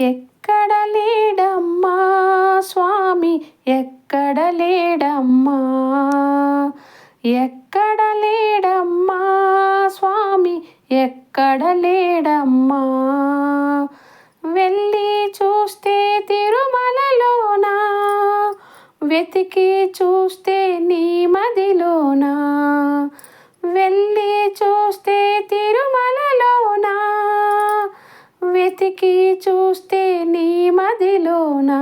ఎక్కడ లేడమ్మా? స్వామి ఎక్కడ లేడమ్మా? ఎక్కడ లేడమ్మా? స్వామి ఎక్కడ లేడమ్మా? వెళ్ళి చూస్తే తిరుమలలోనా? వెతికి చూస్తే నీ మదిలోనా? వెతికి చూస్తే నీ మదిలోనా?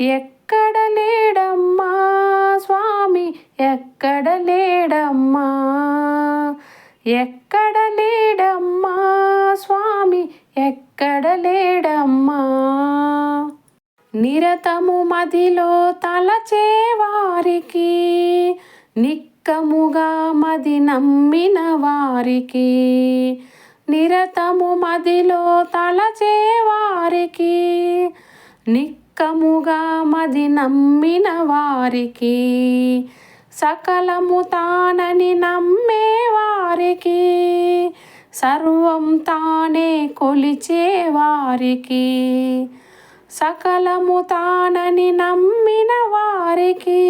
ఎక్కడ లేడమ్మా స్వామి? ఎక్కడ లేడమ్మా? ఎక్కడ లేడమ్మా స్వామి? ఎక్కడ లేడమ్మా? నిరతము మదిలో తలచేవారికి నిక్కముగా మది నమ్మిన వారికి. నిరతము మదిలో తలచేవారికి నిక్కముగా మది నమ్మిన వారికి సకలము తానని నమ్మేవారికి సర్వం తానే కొలిచేవారికి సకలము తానని నమ్మిన వారికి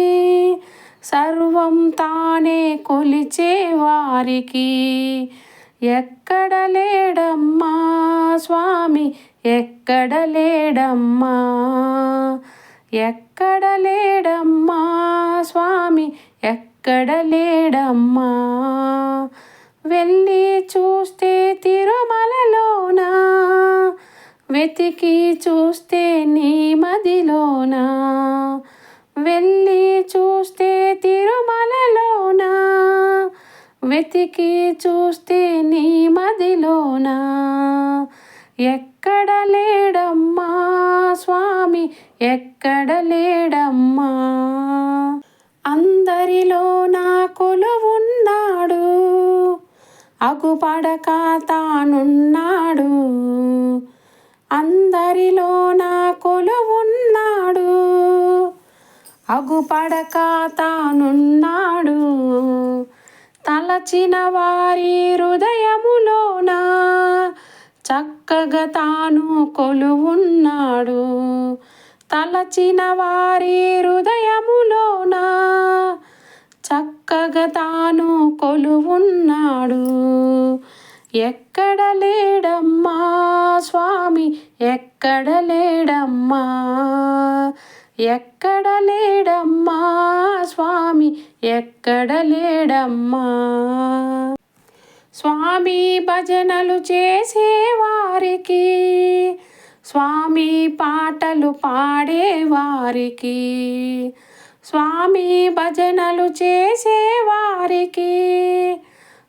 సర్వం తానే కొలిచేవారికి ఎక్కడ లేడమ్మా స్వామి? ఎక్కడ లేడమ్మా? ఎక్కడ లేడమ్మా స్వామి? ఎక్కడ లేడమ్మా? వెళ్ళి చూస్తే తిరుమలలోనా? వెతికి చూస్తే నీ మదిలోనా? వెళ్ళి చూస్తే తిరుమల వెతికి చూస్తే నీ మదిలోనా. ఎక్కడ లేడమ్మా స్వామి ఎక్కడ లేడమ్మా? అందరిలో నా కొలువున్నాడు అగుపడక తానున్నాడు. అందరిలో నా కొలువున్నాడు అగుపడక తానున్నాడు. తలచిన వారి హృదయములోన చక్కగా తాను కొలువున్నాడు. తలచిన వారి హృదయములోన చక్కగా తాను కొలువున్నాడు. ఎక్కడ లేడమ్మా స్వామి ఎక్కడ లేడమ్మా ఎక్కడ లేడమ్మా ఎక్కడ లేడమ్మా? స్వామి భజనలు చేసేవారికి స్వామి పాటలు పాడేవారికి స్వామి భజనలు చేసేవారికి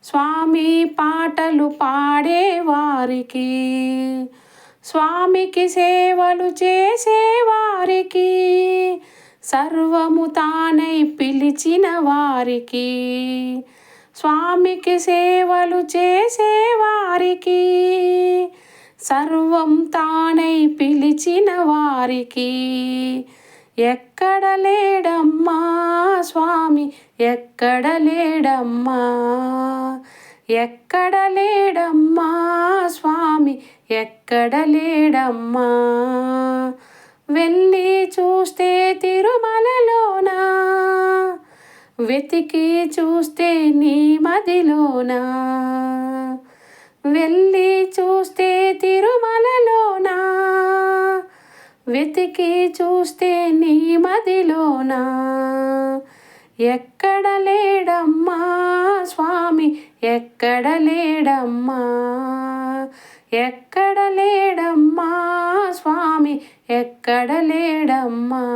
స్వామి పాటలు పాడేవారికి స్వామికి సేవలు చేసేవారికి సర్వము తానై పిలిచిన వారికి స్వామికి సేవలు చేసేవారికి సర్వం తానై పిలిచిన వారికి. ఎక్కడ లేడమ్మా స్వామి ఎక్కడ లేడమ్మా? ఎక్కడ లేడమ్మా స్వామి ఎక్కడ లేడమ్మా? వెళ్ళి వెతికి చూస్తే నీ మదిలోనా? వెళ్ళి చూస్తే తిరుమలలోనా? వెతికి చూస్తే నీ మదిలోనా? ఎక్కడ లేడమ్మా స్వామి? ఎక్కడ లేడమ్మా? ఎక్కడ లేడమ్మా స్వామి? ఎక్కడ లేడమ్మా?